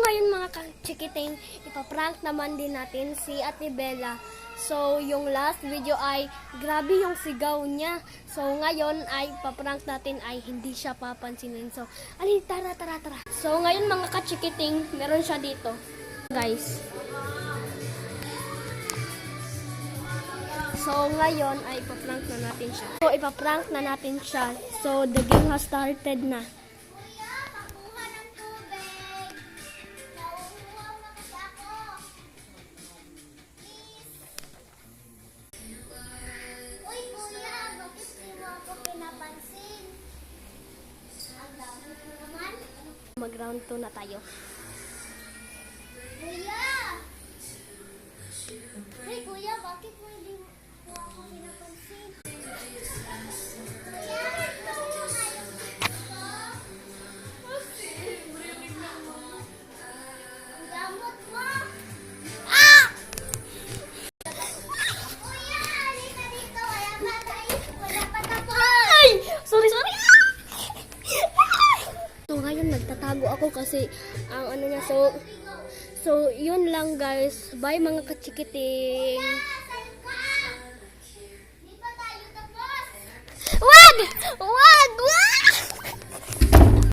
ngayon mga kachikiting, ipaprank naman din natin si Ate Bella. So, yung last video ay grabe yung sigaw niya. So, ngayon ay paprank natin ay hindi siya papansinin. So, alin, tara, tara, tara. So, ngayon mga kachikiting, meron siya dito. Guys. So, ngayon ay ipaprank na natin siya. So, ipaprank na natin siya. So, the game has started na. Mag-round 2 na tayo. Kuya! Uy, kuya, bakit mo hindi mo ako pinapansin? Nagtatago ako kasi ang ano niya, so, so, yun lang guys. Bye mga kachikiting. Wag! Wag!